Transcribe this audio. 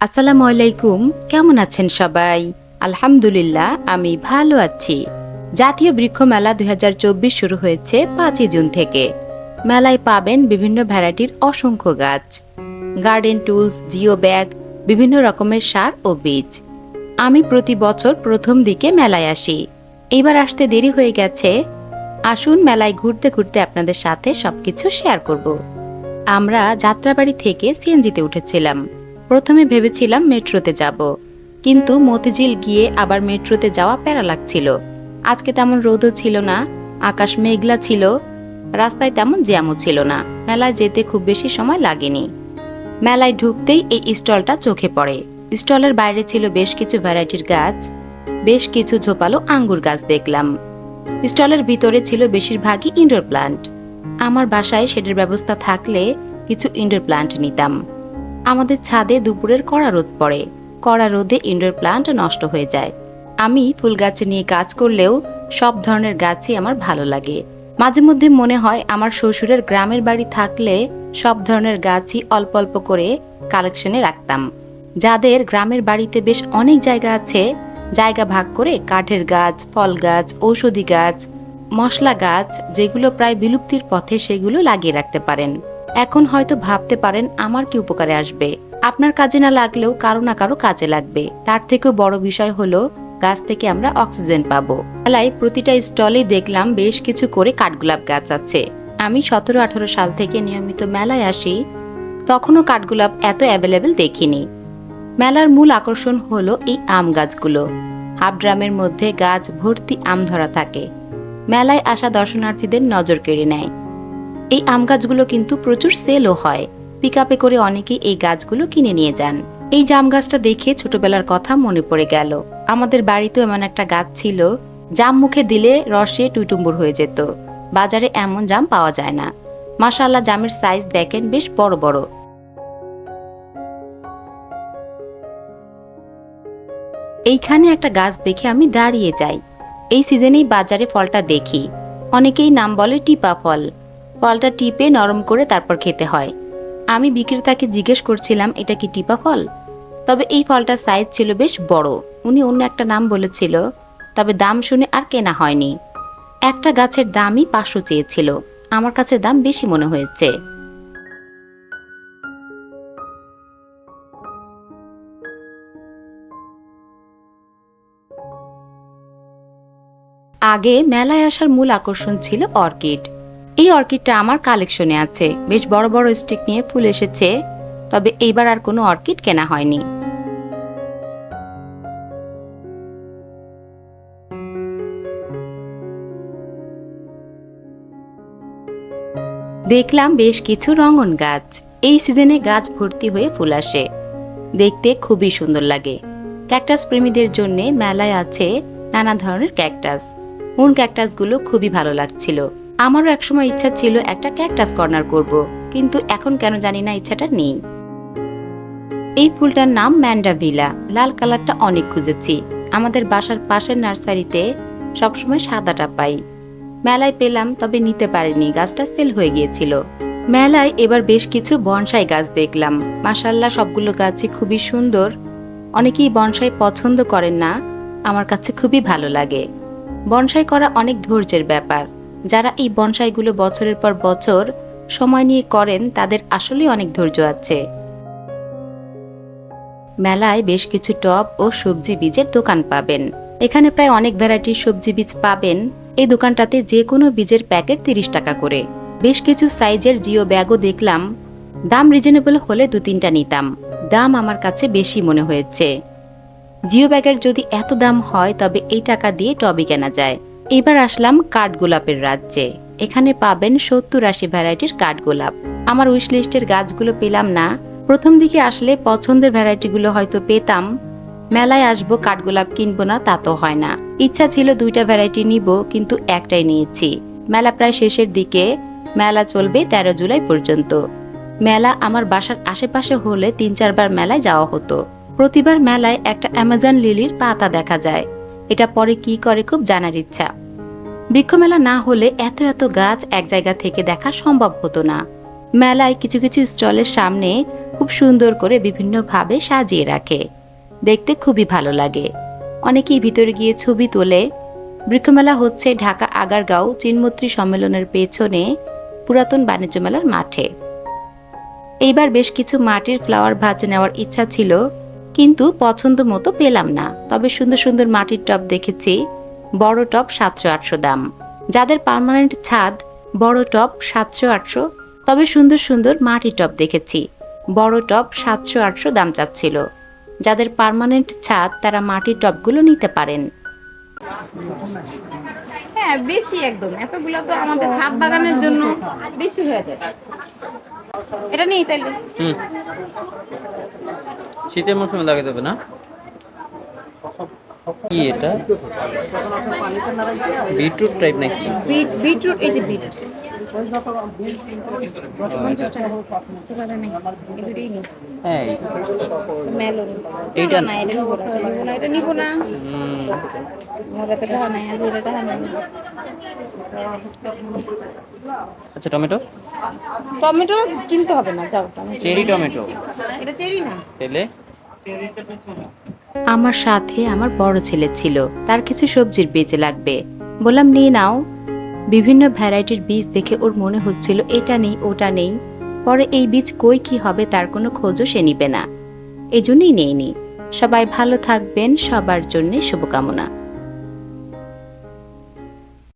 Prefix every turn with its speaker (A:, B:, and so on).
A: আসসালামু আলাইকুম, কেমন আছেন সবাই? আলহামদুলিল্লাহ, আমি ভালো আছি। জাতীয় বৃক্ষ মেলা দু হাজার চব্বিশ শুরু হয়েছে পাঁচই জুন থেকে। মেলায় পাবেন বিভিন্ন ভ্যারাইটির অসংখ্য গাছ। গার্ডেন টুলস, জিও ব্যাগ, বিভিন্ন রকমের সার ও বীজ। আমি প্রতি বছর প্রথম দিকে মেলায় আসি। এইবার আসতে দেরি হয়ে গেছে। আসুন মেলায় ঘুরতে ঘুরতে আপনাদের সাথে সবকিছু শেয়ার করব। আমরা যাত্রাবাড়ি থেকে সিএনজিতে উঠেছিলাম। প্রথমে ভেবেছিলাম মেট্রোতে যাব। কিন্তু মতিঝিল গিয়ে আবার মেট্রোতে যাওয়া প্যারা লাগছিল। আজকে তেমন রোদও ছিল না, আকাশ মেঘলা ছিল, রাস্তায় তেমন জ্যামও ছিল না। মেলায় যেতে খুব বেশি সময় লাগেনি। মেলায় ঢুকতেই এই স্টলটা চোখে পড়ে। স্টলের বাইরে ছিল বেশ কিছু ভ্যারাইটির গাছ, বেশ কিছু ঝোপালো আঙ্গুর গাছ দেখলাম। স্টলের ভিতরে ছিল বেশিরভাগই ইনডোর প্লান্ট। আমার বাসায় সেটার ব্যবস্থা থাকলে কিছু ইনডোর প্লান্ট নিতাম। আমাদের ছাদে দুপুরের কড়া রোদ পড়ে। কড়া রোদে ইনডোর প্লান্ট নষ্ট হয়ে যায়। আমি ফুল গাছ নিয়ে কাজ করলেও সব ধরনের গাছই আমার ভালো লাগে। মাঝে মধ্যে মনে হয় আমার শ্বশুরের গ্রামের বাড়ি থাকলে সব ধরনের গাছই অল্প অল্প করে কালেকশনে রাখতাম। যাদের গ্রামের বাড়িতে বেশ অনেক জায়গা আছে, জায়গা ভাগ করে কাঠের গাছ, ফল গাছ, ঔষধি গাছ, মশলা গাছ, যেগুলো প্রায় বিলুপ্তির পথে সেগুলো লাগিয়ে রাখতে পারেন। এখন হয়তো ভাবতে পারেন আমার কি উপকারে আসবে। আপনার কাজে না লাগলেও কারও না কারও কাজে লাগবে। তার থেকেও বড় বিষয় হলো, গাছ থেকে আমরা অক্সিজেন পাবো। মেলায় প্রতিটা স্টলে দেখলাম বেশ কিছু করে কাঠগোলাপ গাছ আছে। আমি সতেরো আঠারো সাল থেকে নিয়মিত মেলায় আসি, তখনও কাঠগোলাপ এত অ্যাভেলেবেল দেখিনি। মেলার মূল আকর্ষণ হলো এই আম গাছগুলো। হাফ ড্রামের মধ্যে গাছ ভর্তি আম ধরা থাকে। মেলায় আসা দর্শনার্থীদের নজর কেড়ে নেয়। এই আম গাছগুলো কিন্তু প্রচুর সেলও হয়। পিকআপে করে অনেকেই এই গাছগুলো কিনে নিয়ে যান। এই জাম গাছটা দেখে ছোটবেলার কথা মনে পড়ে গেল। আমাদের বাড়িতেও এমন একটা গাছ ছিল, জাম মুখে দিলে রসে টুইটুম্বুর হয়ে যেত। বাজারে এমন জাম পাওয়া যায় না। মাশাআল্লাহ, জামের সাইজ দেখেন বেশ বড় বড়। এইখানে একটা গাছ দেখে আমি দাঁড়িয়ে যাই। এই সিজনেই বাজারে ফলটা দেখি। অনেকেই নাম বলে টিপা ফল। ফলটা টিপে নরম করে তারপর খেতে হয়। আমি বিক্রেতাকে জিজ্ঞেস করছিলাম, এটা কি টিপা ফল? তবে এই ফলটার সাইজ ছিল বেশ বড়। উনি অন্য একটা নাম বলেছিল, তবে দাম শুনে আর কেনা হয়নি। একটা গাছের দামই পাঁচশো চেয়েছিল। আমার কাছে দাম বেশি মনে হয়েছে। আগে মেলায় আসার মূল আকর্ষণ ছিল অর্কিড। এই অর্কিডটা আমার কালেকশনে আছে। বেশ বড় বড় স্টিক নিয়ে ফুল এসেছে। তবে এইবার আর কোনো অর্কিড কেনা হয়নি। দেখলাম বেশ কিছু রঙন গাছ। এই সিজনে গাছ ভর্তি হয়ে ফুল আসে। দেখতে খুবই সুন্দর লাগে। ক্যাকটাস প্রেমীদের জন্য মেলায় আছে নানা ধরনের ক্যাকটাস। মুন ক্যাকটাসগুলো খুবই ভালো লাগছিল। আমারও একসময় ইচ্ছা ছিল একটা ক্যাকটাস কর্নার করব, কিন্তু এখন কেন জানি না ইচ্ছাটা নেই। এই ফুলটার নাম ম্যান্ডাভিলা লাল কালারটা অনেক খুঁজেছি। আমাদের বাসার পাশের নার্সারিতে সবসময় সাদাটা পাই। মেলায় পেলাম, তবে নিতে পারিনি। গাছটা সেল হয়ে গিয়েছিল। মেলায় এবার বেশ কিছু বনসাই গাছ দেখলাম। মাসাল্লাহ সবগুলো গাছই খুবই সুন্দর। অনেকেই বনসাই পছন্দ করেন না। আমার কাছে খুবই ভালো লাগে। বনসাই করা অনেক ধৈর্যের ব্যাপার। যারা এই বনসাইগুলো বছরের পর বছর সময় নিয়ে করেন, তাদের আসলে অনেক ধৈর্য আছে। মেলায় বেশ কিছু টব ও সবজি বীজের দোকান পাবেন। এখানে প্রায় অনেক ভ্যারাইটির সবজি বীজ পাবেন। এই দোকানটাতে যে কোনো বীজের প্যাকেট তিরিশ টাকা করে। বেশ কিছু সাইজের জিও ব্যাগও দেখলাম। দাম রিজনেবল হলে দু তিনটা নিতাম। দাম আমার কাছে বেশি মনে হয়েছে। জিও ব্যাগের যদি এত দাম হয়, তবে এই টাকা দিয়ে টবই কেনা যায়। এবার আসলাম কাঠগোলাপের রাজ্যে। এখানে পাবেন সত্তর আশি ভ্যারাইটির কাঠগোলাপ আমার উইশ লিস্টের গাছগুলো পেলাম না। প্রথম দিকে আসলে পছন্দের ভ্যারাইটিগুলো হয়তো পেতাম। মেলায় আসব কাঠগোলাপ কিনবো না, তা তো হয় না। ইচ্ছা ছিল দুইটা ভ্যারাইটি নিব, কিন্তু একটাই নিয়েছি। মেলা প্রায় শেষের দিকে। মেলা চলবে তেরো জুলাই পর্যন্ত। মেলা আমার বাসার আশেপাশে হলে তিন চারবার মেলায় যাওয়া হতো। প্রতিবার মেলায় একটা অ্যামাজন লিলির পাতা দেখা যায়। এটা পরে কি করে খুব জানার ইচ্ছা। বৃক্ষমেলা না হলে এত এত গাছ এক জায়গা থেকে দেখা সম্ভব হতো না। মেলায় কিছু কিছু স্টলের সামনে খুব সুন্দর করে বিভিন্নভাবে সাজিয়ে রাখে। দেখতে খুবই ভালো লাগে। অনেকেই ভিতরে গিয়ে ছবি তোলে। বৃক্ষমেলা হচ্ছে ঢাকা আগারগাঁও চিনমত্রী সম্মেলনের পেছনে পুরাতন বাণিজ্য মেলার মাঠে। এইবার বেশ কিছু মাটির ফ্লাওয়ার ভাজ নেওয়ার ইচ্ছা ছিল। কিন্তু পছন্দ মতো পেলাম না। তবে সুন্দর সুন্দর মাটির টব দেখেছি, বড় টব সাতশো আটশো দাম। যাদের পার্মানেন্ট ছাদ, বড় টব সাতশো আটশো, তবে সুন্দর সুন্দর মাটির টব দেখেছি, বড় টব সাতশো আটশো দাম চাচ্ছিল। যাদের পার্মানেন্ট ছাদ, তারা মাটির টবগুলো নিতে পারেন। হ্যাঁ বেশি একদম। এতগুলো তো আমাদের ছাদ বাগানের জন্য বেশি হয়ে যায়। এটা নেই তাইলে।
B: হুম। শীতের মৌসুমে লাগিয়ে দেবে না? কি এটা? বিটরুট টাইপ নাকি?
A: বিট বিটরুট এই যে বিট।
B: এইটা
A: না এটা নিবো না
B: আচ্ছা টমেটো?
A: টমেটো কিনতে হবে না যাও
B: চেরি টমেটো।
A: এটা চেরি না?
B: পেলে
A: আমার সাথে আমার বড় ছেলে ছিল তার কিছু সবজির বীজ লাগবে। বললাম নিয়ে নাও। বিভিন্ন ভ্যারাইটির বীজ দেখে ওর মনে হচ্ছিল, এটা নেই, ওটা নেই। পরে এই বীজ কই, কি হবে, তার কোনো খোঁজও সে নিবে না। এজন্যই নেইনি সবাই ভালো থাকবেন, সবার জন্যে শুভকামনা।